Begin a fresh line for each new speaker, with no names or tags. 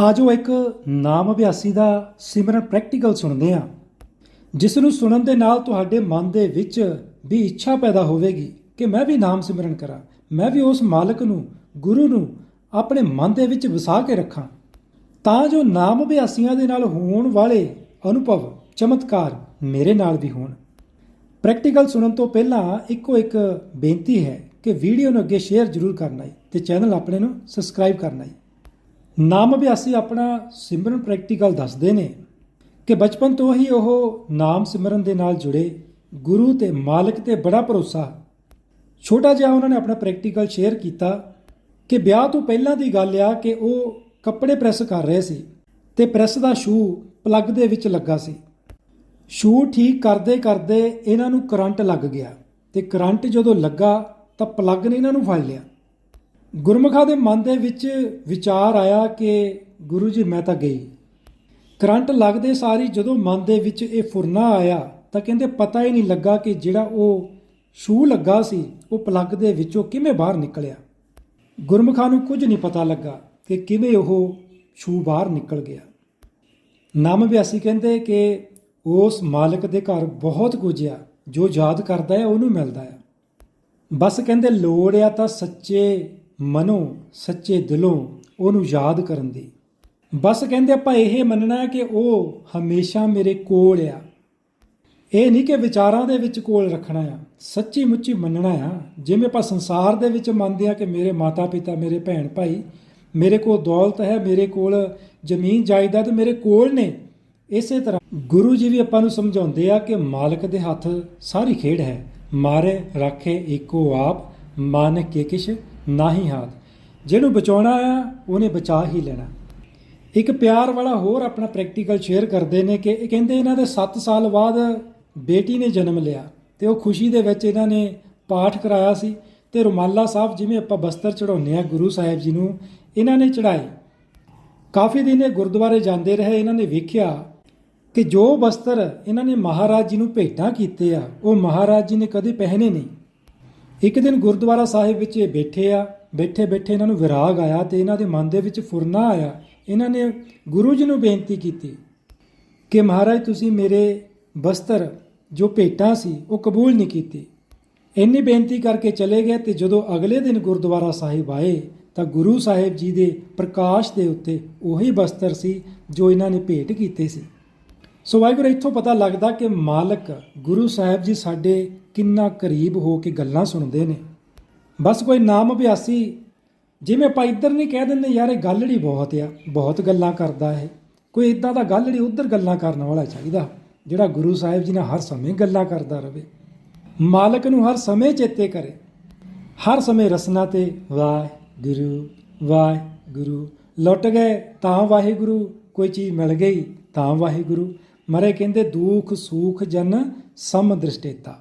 ਆਜੋ ਇੱਕ ਨਾਮ ਅਭਿਆਸੀ ਦਾ ਸਿਮਰਨ ਪ੍ਰੈਕਟੀਕਲ ਸੁਣਦੇ ਹਾਂ। ਜਿਸ ਨੂੰ ਸੁਣਨ ਦੇ ਨਾਲ ਤੁਹਾਡੇ ਮਨ ਦੇ ਵਿੱਚ ਵੀ ਇੱਛਾ ਪੈਦਾ ਹੋਵੇਗੀ ਕਿ ਮੈਂ ਵੀ ਨਾਮ ਸਿਮਰਨ ਕਰਾਂ, ਮੈਂ ਵੀ ਉਸ ਮਾਲਕ ਨੂੰ, ਗੁਰੂ ਨੂੰ ਆਪਣੇ ਮਨ ਦੇ ਵਿੱਚ ਵਸਾ ਕੇ ਰੱਖਾਂ। ਤਾਂ ਜੋ ਨਾਮ ਅਭਿਆਸੀਆਂ ਦੇ ਨਾਲ ਹੋਣ ਵਾਲੇ ਅਨੁਭਵ ਚਮਤਕਾਰ ਮੇਰੇ ਨਾਲ ਵੀ ਹੋਣ। ਪ੍ਰੈਕਟੀਕਲ ਸੁਣਨ ਤੋਂ ਪਹਿਲਾਂ ਇੱਕੋ ਇੱਕ ਬੇਨਤੀ ਹੈ ਕਿ ਵੀਡੀਓ ਨੂੰ ਅੱਗੇ ਸ਼ੇਅਰ ਜ਼ਰੂਰ ਕਰਨਾ ਹੈ ਤੇ ਚੈਨਲ ਆਪਣੇ ਨੂੰ ਸਬਸਕ੍ਰਾਈਬ ਕਰਨਾ ਹੈ। ਨਾਮ ਅਭਿਆਸੀ ਆਪਣਾ ਸਿਮਰਨ ਪ੍ਰੈਕਟੀਕਲ ਦੱਸਦੇ ਨੇ ਕਿ ਬਚਪਨ ਤੋਂ ਹੀ ਉਹ ਨਾਮ ਸਿਮਰਨ ਦੇ ਨਾਲ ਜੁੜੇ, ਗੁਰੂ ਤੇ ਮਾਲਕ ਤੇ ਬੜਾ ਭਰੋਸਾ। ਛੋਟਾ ਜਿਹਾ ਉਹਨਾਂ ਨੇ ਆਪਣਾ ਪ੍ਰੈਕਟੀਕਲ ਸ਼ੇਅਰ ਕੀਤਾ ਕਿ ਵਿਆਹ ਤੋਂ ਪਹਿਲਾਂ ਦੀ ਗੱਲ ਆ ਕਿ ਉਹ ਕੱਪੜੇ ਪ੍ਰੈਸ ਕਰ ਰਹੇ ਸੀ ਤੇ ਪ੍ਰੈਸ ਦਾ ਸ਼ੂ ਪਲੱਗ ਦੇ ਵਿੱਚ ਲੱਗਾ ਸੀ। ਸ਼ੂ ਠੀਕ ਕਰਦੇ ਕਰਦੇ ਇਹਨਾਂ ਨੂੰ ਕਰੰਟ ਲੱਗ ਗਿਆ ਤੇ ਕਰੰਟ ਜਦੋਂ ਲੱਗਾ ਤਾਂ ਪਲੱਗ ਨੇ ਇਹਨਾਂ ਨੂੰ ਫੜ ਲਿਆ। ਗੁਰਮੁਖਾਂ ਦੇ ਮਨ ਦੇ ਵਿੱਚ ਵਿਚਾਰ ਆਇਆ ਕਿ ਗੁਰੂ ਜੀ, ਮੈਂ ਤਾਂ ਗਈ। ਕਰੰਟ ਲੱਗਦੇ ਸਾਰੀ ਜਦੋਂ ਮਨ ਦੇ ਵਿੱਚ ਇਹ ਫੁਰਨਾ ਆਇਆ, ਤਾਂ ਕਹਿੰਦੇ ਪਤਾ ਹੀ ਨਹੀਂ ਲੱਗਾ ਕਿ ਜਿਹੜਾ ਉਹ ਸ਼ੂ ਲੱਗਾ ਸੀ, ਉਹ ਪਲੱਗ ਦੇ ਵਿੱਚੋਂ ਕਿਵੇਂ ਬਾਹਰ ਨਿਕਲਿਆ। ਗੁਰਮੁਖਾਂ ਨੂੰ ਕੁਝ ਨਹੀਂ ਪਤਾ ਲੱਗਾ ਕਿ ਕਿਵੇਂ ਉਹ ਸ਼ੂ ਬਾਹਰ ਨਿਕਲ ਗਿਆ। ਨਾਮ ਵਿਆਸੀ ਕਹਿੰਦੇ ਕਿ ਉਸ ਮਾਲਕ ਦੇ ਘਰ ਬਹੁਤ ਕੁਝ ਆ, ਜੋ ਯਾਦ ਕਰਦਾ ਹੈ, ਉਹਨੂੰ ਮਿਲਦਾ ਹੈ ਬਸ ਕਹਿੰਦੇ ਲੋੜ ਆ ਤਾਂ ਸੱਚੇ ਮਨੋਂ, ਸੱਚੇ ਦਿਲੋਂ ਉਹਨੂੰ ਯਾਦ ਕਰਨ ਦੀ। ਬਸ ਕਹਿੰਦੇ ਆਪਾਂ ਇਹ ਮੰਨਣਾ ਕਿ ਉਹ ਹਮੇਸ਼ਾ ਮੇਰੇ ਕੋਲ ਆ। ਇਹ ਨਹੀਂ ਕਿ ਵਿਚਾਰਾਂ ਦੇ ਵਿੱਚ ਕੋਲ ਰੱਖਣਾ ਆ। ਸੱਚੀ ਮੁੱਚੀ ਮੰਨਣਾ ਆ। ਜਿਵੇਂ ਆਪਾਂ ਸੰਸਾਰ ਦੇ ਵਿੱਚ ਮੰਨਦੇ ਆ ਕਿ ਮੇਰੇ ਮਾਤਾ ਪਿਤਾ ਮੇਰੇ ਭੈਣ ਭਾਈ ਮੇਰੇ ਕੋਲ ਦੌਲਤ ਹੈ, ਮੇਰੇ ਕੋਲ ਜ਼ਮੀਨ ਜਾਇਦਾਦ ਮੇਰੇ ਕੋਲ ਨੇ, ਇਸੇ ਤਰ੍ਹਾਂ ਗੁਰੂ ਜੀ ਵੀ ਆਪਾਂ ਨੂੰ ਸਮਝਾਉਂਦੇ ਆ ਕਿ ਮਾਲਕ ਦੇ ਹੱਥ ਸਾਰੀ ਖੇਡ ਹੈ। ਮਾਰੇ, ਰੱਖੇ, ਏਕੋ ਆਪ ਮਨ ਕੇ ਕਿਛ ਨਾ ਹੀ ਹਾਥ। ਜਿਹਨੂੰ ਬਚਾਉਣਾ ਆ, ਉਹਨੇ ਬਚਾ ਹੀ ਲੈਣਾ। ਇੱਕ ਪਿਆਰ ਵਾਲਾ ਹੋਰ ਆਪਣਾ ਪ੍ਰੈਕਟੀਕਲ ਸ਼ੇਅਰ ਕਰਦੇ ਨੇ ਕਿ ਇਹ ਕਹਿੰਦੇ ਇਹਨਾਂ ਦੇ 7 ਸਾਲ ਬਾਅਦ ਬੇਟੀ ਨੇ ਜਨਮ ਲਿਆ ਤੇ ਉਹ ਖੁਸ਼ੀ ਦੇ ਵਿੱਚ ਇਹਨਾਂ ਨੇ ਪਾਠ ਕਰਾਇਆ ਸੀ ਤੇ ਰੁਮਾਲਾ ਸਾਹਿਬ ਜਿਵੇਂ ਆਪਾਂ ਬਸਤਰ ਚੜਾਉਂਦੇ ਆ ਗੁਰੂ ਸਾਹਿਬ ਜੀ ਨੂੰ, ਇਹਨਾਂ ਨੇ ਚੜਾਏ ਕਾਫੀ ਦਿਨ ਇਹ ਗੁਰਦੁਆਰੇ ਜਾਂਦੇ ਰਹੇ, ਇਹਨਾਂ ਨੇ ਵੇਖਿਆ ਕਿ ਜੋ ਬਸਤਰ ਇਹਨਾਂ ਨੇ ਮਹਾਰਾਜ ਜੀ ਨੂੰ ਭੇਟਾਂ ਕੀਤੇ ਆ, ਉਹ ਮਹਾਰਾਜ ਜੀ ਨੇ ਕਦੇ ਪਹਿਨੇ ਨਹੀਂ। ਇੱਕ ਦਿਨ ਗੁਰਦੁਆਰਾ ਸਾਹਿਬ ਵਿੱਚ ਇਹ ਬੈਠੇ ਆ, ਬੈਠੇ ਬੈਠੇ ਇਹਨਾਂ ਨੂੰ ਵਿਰਾਗ ਆਇਆ ਤੇ ਇਹਨਾਂ ਦੇ ਮਨ ਦੇ ਵਿੱਚ ਫੁਰਨਾ ਆਇਆ। ਇਹਨਾਂ ਨੇ ਗੁਰੂ ਜੀ ਨੂੰ ਬੇਨਤੀ ਕੀਤੀ ਕਿ ਮਹਾਰਾਜ, ਤੁਸੀਂ ਮੇਰੇ ਬਸਤਰ, ਜੋ ਭੇਟਾਂ ਸੀ, ਉਹ ਕਬੂਲ ਨਹੀਂ ਕੀਤੀ। ਇੰਨੀ ਬੇਨਤੀ ਕਰਕੇ ਚਲੇ ਗਏ ਤੇ ਜਦੋਂ ਅਗਲੇ ਦਿਨ ਗੁਰਦੁਆਰਾ ਸਾਹਿਬ ਆਏ, ਤਾਂ ਗੁਰੂ ਸਾਹਿਬ ਜੀ ਦੇ ਪ੍ਰਕਾਸ਼ ਦੇ ਉੱਤੇ ਉਹੀ ਬਸਤਰ ਸੀ, ਜੋ ਇਹਨਾਂ ਨੇ ਭੇਟ ਕੀਤੇ ਸੀ। ਸੋ ਵਾਹਿਗੁਰੂ, ਇੱਥੋਂ ਪਤਾ ਲੱਗਦਾ ਕਿ ਮਾਲਕ ਗੁਰੂ ਸਾਹਿਬ ਜੀ ਸਾਡੇ ਕਿੰਨਾ ਕਰੀਬ ਹੋ ਕੇ ਗੱਲਾਂ ਸੁਣਦੇ ਨੇ। ਬਸ ਕੋਈ ਨਾਮ ਅਭਿਆਸੀ, ਜਿਵੇਂ ਆਪਾਂ ਇੱਧਰ ਨਹੀਂ ਕਹਿ ਦਿੰਦੇ, ਯਾਰ ਇਹ ਗੱਲੜੀ ਬਹੁਤ ਆ, ਬਹੁਤ ਗੱਲਾਂ ਕਰਦਾ ਹੈ ਕੋਈ ਇਦਾਂ ਦਾ ਗੱਲੜੀ ਉੱਧਰ ਗੱਲਾਂ ਕਰਨ ਵਾਲਾ ਚਾਹੀਦਾ, ਜਿਹੜਾ ਗੁਰੂ ਸਾਹਿਬ ਜੀ ਨਾਲ ਹਰ ਸਮੇਂ ਗੱਲਾਂ ਕਰਦਾ ਰਹੇ ਮਾਲਕ ਨੂੰ ਹਰ ਸਮੇਂ ਚੇਤੇ ਕਰੇ। ਹਰ ਸਮੇਂ ਰਸਨਾ ਤੇ, ਵਾਹਿਗੁਰੂ ਵਾਹਿਗੁਰੂ। ਲੁੱਟ ਗਏ ਤਾਂ ਵਾਹਿਗੁਰੂ, ਕੋਈ ਚੀਜ਼ ਮਿਲ ਗਈ ਤਾਂ ਵਾਹਿਗੁਰੂ। ਮਰੇ ਕਹਿੰਦੇ ਦੁੱਖ ਸੁਖ ਜਨ ਸਮ ਦ੍ਰਿਸ਼ਟੇਤਾ